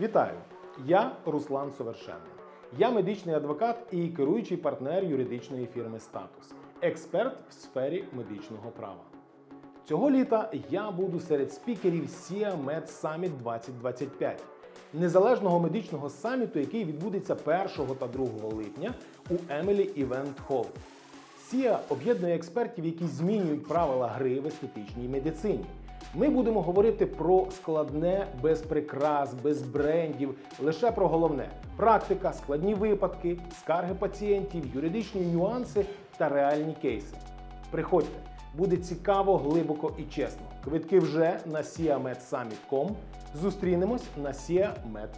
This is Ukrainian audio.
Вітаю! Я Руслан Совершенний. Я медичний адвокат і керуючий партнер юридичної фірми Статус, експерт в сфері медичного права. Цього літа я буду серед спікерів SIA Med Summit 2025, незалежного медичного саміту, який відбудеться 1 та 2 липня у Emily Event Hall. SIA об'єднує експертів, які змінюють правила гри в естетичній медицині. Ми будемо говорити про складне без прикрас, без брендів, лише про головне: практика, складні випадки, скарги пацієнтів, юридичні нюанси та реальні кейси. Приходьте, буде цікаво, глибоко і чесно. Квитки вже на siamedsummit.com. Зустрінемось на SIA Med.